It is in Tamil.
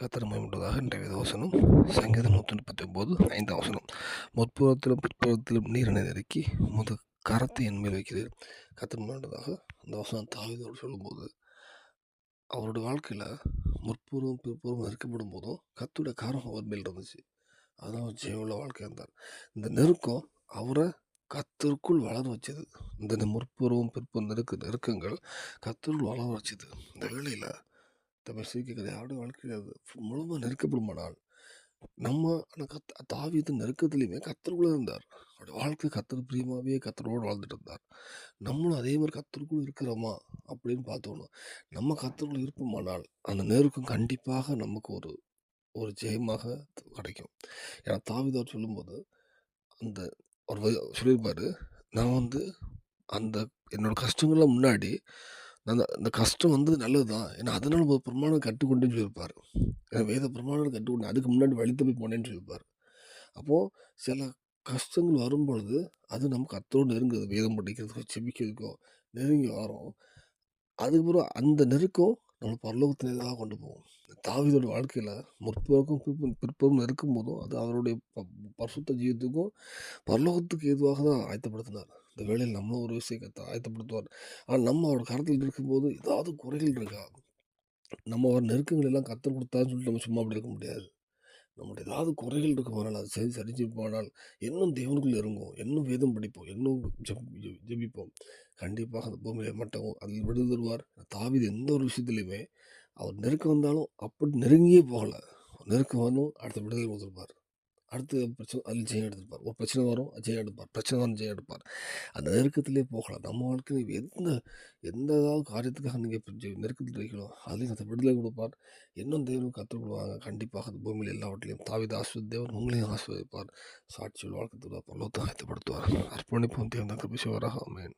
கத்தர் மேம்பட்டதாக இன்றைய வேதவசனம் சங்கீதம் நூற்றி முப்பத்தி ஒம்பது ஐந்தாம் வசனம். முற்புறத்திலும் பிற்புறத்திலும் நீரினை நெருக்கி உமது கரத்தை என் மேல் வைக்கிறீர். கத்தர் அந்த வசனம் தாவிதோடு சொல்லும்போது அவரோட வாழ்க்கையில் முற்புறம் பிற்புறம் நெருக்கப்படும் போதும் கத்தோட கரம் அவர் மேல் இருந்துச்சு. அதுதான் அவர் வாழ்க்கையாக இருந்தார். இந்த நெருக்கம் அவரை கத்தருக்குள் வளர வச்சது. இந்த முற்புறவும் பிற்புறம் நெருக்க நெருக்கங்கள் கத்தருக்குள் வளர வச்சது. இந்த வேளையில் தம்மை சீக்கிரம் யாருடைய வாழ்க்கையில் அது முழுமையாக நெருக்கப்படுமானால் நம்ம ஆனால் கத் தாவியத்து நெருக்கத்துலேயுமே கத்தருக்குள்ளே இருந்தார். அவருடைய வாழ்க்கை கத்தர் பிரியமாகவே கத்தரோடு வாழ்ந்துட்டு இருந்தார். நம்மளும் அதே மாதிரி கத்தருக்குள் இருக்கிறோமா அப்படின்னு பார்த்தோணும் நம்ம கத்தருக்குள் இருப்போமானால் அந்த நெருக்கம் கண்டிப்பாக நமக்கு ஒரு ஒரு ஜெயமாக கிடைக்கும். ஏன்னா தாவிதார் சொல்லும்போது அந்த ஒரு சொல்லியிருப்பார் நான் வந்து அந்த என்னோடய கஷ்டங்கள்லாம் முன்னாடி அந்த- அந்த கஷ்டம் வந்தது நல்லது தான் ஏன்னா அதனால் ஒரு பிரமாணம் கற்றுக்கொண்டேன்னு சொல்லியிருப்பார். ஏன்னா வேத பிரமாணம் கற்றுக்கொண்டு அதுக்கு முன்னாடி வழி தப்பி போனேன்னு சொல்லியிருப்பார். அப்போது சில கஷ்டங்கள் வரும்பொழுது அது நமக்கு அத்தோடு நெருங்குது. வேதம் படிக்கிறதுக்கோ செபிக்கிறதுக்கோ நெருங்கி வரும். அதுக்கப்புறம் அந்த நெருக்கம் நம்ம பரலோகத்தில் தான் கொண்டு போகும் தாவிதோட வாழ்க்கையில் முற்போக்கும் பிற்ப பிற்போக்கும் போதும் அது அவருடைய ப- பரிசுத்த ஜீவித்துக்கும் பரலோகத்துக்கு எதுவாக தான் ஆயத்தப்படுத்தினார். இந்த வேளையில் நம்மளும் ஒரு விஷயத்தை ஆயத்தப்படுத்துவார். ஆனால் நம்ம அவரோட கருத்தில் இருக்கும்போது ஏதாவது குறைகள் இருக்கா? நம்ம அவர் நெருக்கங்கள் எல்லாம் கற்றுக் கொடுத்தான்னு சொல்லிட்டு நம்ம சும்மா அப்படி இருக்க முடியாது. நம்மளோட ஏதாவது குறைகள் இருக்குமானால் அது சரி சரி போனால் இன்னும் தேவனுக்குள் இறங்குவோம். இன்னும் வேதம் படிப்போம். இன்னும் ஜபிப்போம் ஜெபிப்போம். கண்டிப்பாக அந்த பூமியில மட்டவும் அதில் விடுதல் தருவார். எந்த ஒரு விஷயத்துலையுமே அவர் நெருக்கம் வந்தாலும் அப்படி நெருங்கியே போகலை. நெருக்கம் வரணும் அடுத்த விடுதலை கொடுத்துருப்பார் அடுத்து பிரச்சனை அதில் ஜெயம் எடுத்திருப்பார். ஒரு பிரச்சனை வரும் ஜெயம் எடுப்பார். பிரச்சனை வரும் ஜெயம் எடுப்பார். அந்த நெருக்கத்திலே போகலாம். நம்ம வாழ்க்கையில் எந்த எந்த ஏதாவது காரியத்துக்காக நீங்கள் நெருக்கத்தில் இருக்கீங்களோ அதுலேயும் அந்த விடுதலை கொடுப்பார். இன்னும் தேவனுக்கு கற்றுக் கொடுவாங்க கண்டிப்பாக அந்த பூமியில் எல்லாவற்றிலையும். தாவித ஆஸ்வதி தேவன் உங்களையும் ஆஸ்வதிப்பார் சாட்சியில் வாழ்க்கை பரலோகத்தை ஆயத்தப்படுத்துவார். அர்ப்பணிப்போம். தேவன் கிருபிசுவராக அமேன்